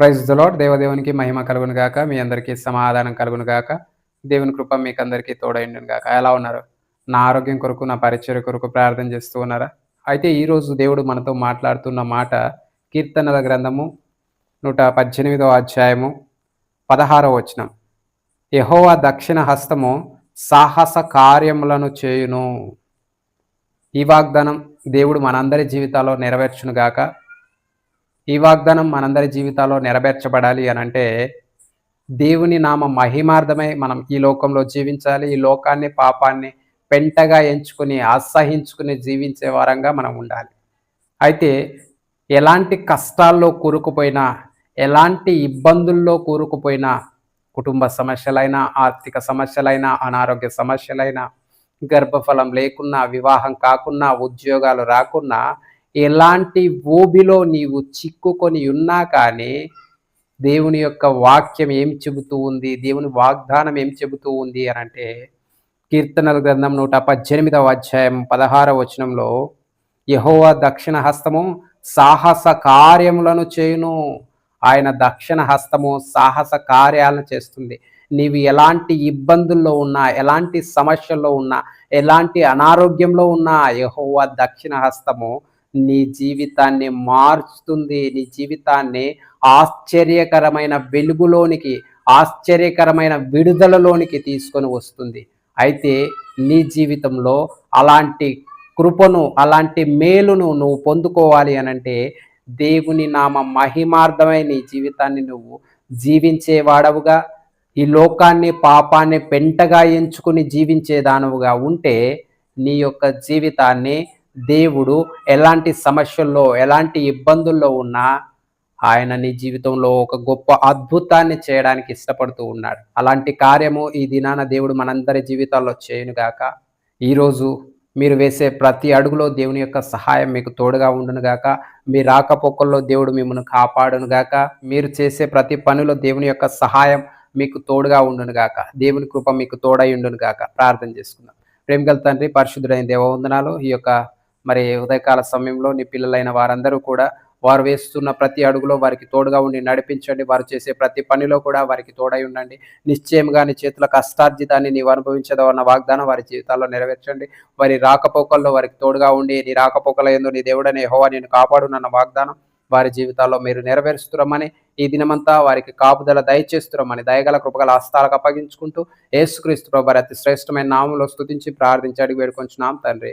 Praise the Lord దేవదేవునికి మహిమ కలుగును గాక. మీ అందరికీ సమాధానం కలుగును గాక. దేవుని కృప మీకు అందరికీ తోడైండును గాక. ఎలా ఉన్నారు? నా ఆరోగ్యం కొరకు నా పరిచయ కొరకు ప్రార్థన చేస్తూ ఉన్నారా? అయితే ఈరోజు దేవుడు మనతో మాట్లాడుతున్న మాట కీర్తనల గ్రంథము నూట పద్దెనిమిదవ అధ్యాయము పదహారవ వచనం. యహోవా దక్షిణ హస్తము సాహస కార్యములను చేయును. ఈ వాగ్దానం దేవుడు మనందరి జీవితాల్లో నెరవేర్చును గాక. ఈ వాగ్దానం మనందరి జీవితాల్లో నెరవేర్చబడాలి అని అంటే దేవుని నామ మహిమార్థమై మనం ఈ లోకంలో జీవించాలి ఈ లోకాన్ని పాపాన్ని పెంటగా ఎంచుకుని అసహించుకుని జీవించే వారంగా మనం ఉండాలి. అయితే ఎలాంటి కష్టాల్లో కూరుకుపోయినా ఎలాంటి ఇబ్బందుల్లో కూరుకుపోయినా కుటుంబ సమస్యలైనా ఆర్థిక సమస్యలైనా అనారోగ్య సమస్యలైనా గర్భఫలం లేకున్నా వివాహం కాకున్నా ఉద్యోగాలు రాకున్నా ఎలాంటి ఓబిలో నీవు చిక్కుకొని ఉన్నా కానీ దేవుని యొక్క వాక్యం ఏం చెబుతూ ఉంది? దేవుని వాగ్దానం ఏం చెబుతూ ఉంది అని అంటే కీర్తనల గ్రంథం నూట పద్దెనిమిదవ అధ్యాయం పదహార వచనంలో యహోవ దక్షిణ హస్తము సాహస కార్యములను చేయును. ఆయన దక్షిణ హస్తము సాహస కార్యాలను చేస్తుంది. నీవు ఎలాంటి ఇబ్బందుల్లో ఉన్నా ఎలాంటి సమస్యల్లో ఉన్నా ఎలాంటి అనారోగ్యంలో ఉన్నా యహోవ దక్షిణ హస్తము నీ జీవితాన్ని మార్చుతుంది నీ జీవితాన్ని ఆశ్చర్యకరమైన వెలుగులోనికి ఆశ్చర్యకరమైన విడుదలలోనికి తీసుకొని వస్తుంది. అయితే నీ జీవితంలో అలాంటి కృపను అలాంటి మేలును నువ్వు పొందుకోవాలి అనంటే దేవుని నామ మహిమార్థమై నీ జీవితాన్ని నువ్వు జీవించేవాడవుగా ఈ లోకాన్ని పాపాన్ని పెంటగా ఎంచుకుని జీవించేదానవుగా ఉంటే నీ యొక్క జీవితాన్ని దేవుడు ఎలాంటి సమస్యల్లో ఎలాంటి ఇబ్బందుల్లో ఉన్నా ఆయన నీ జీవితంలో ఒక గొప్ప అద్భుతాన్ని చేయడానికి ఇష్టపడుతూ ఉన్నాడు. అలాంటి కార్యము ఈ దినాన దేవుడు మనందరి జీవితాల్లో చేయనుగాక ఈరోజు మీరు వేసే ప్రతి అడుగులో దేవుని యొక్క సహాయం మీకు తోడుగా ఉండునుగాక మీ రాకపోకల్లో దేవుడు మిమ్మల్ని కాపాడునుగాక మీరు చేసే ప్రతి పనిలో దేవుని యొక్క సహాయం మీకు తోడుగా ఉండునుగాక దేవుని కృప మీకు తోడై ఉండునుగాక ప్రార్థన చేసుకుందాం. ప్రేమగల తండ్రి పరిశుద్ధుడైన దేవవందనాలు ఈ యొక్క మరి ఉదయకాల సమయంలో నీ పిల్లలైన వారందరూ కూడా వారు వేస్తున్న ప్రతి అడుగులో వారికి తోడుగా ఉండి నడిపించండి. వారు చేసే ప్రతి పనిలో కూడా వారికి తోడై ఉండండి. నిశ్చయంగా నీ చేతుల కష్టార్జితాన్ని నీవు అనుభవించదో అన్న వాగ్దానం వారి జీవితాల్లో నెరవేర్చండి. వారి రాకపోకల్లో వారికి తోడుగా ఉండి నీ రాకపోకల ఎందు నీ దేవుడనే హోవా నేను కాపాడునన్న వాగ్దానం వారి జీవితాల్లో మీరు నెరవేరుస్తున్నామని ఈ దినమంతా వారికి కాపుదల దయచేస్తున్నామని దయగల కృపగల హస్తాలకు అప్పగించుకుంటూ ఏసుక్రీస్తు ప్రభు అతి శ్రేష్టమైన నామంలో స్థుతించి ప్రార్థించి అడిగి వేడుకొంచున్నాం తండ్రి.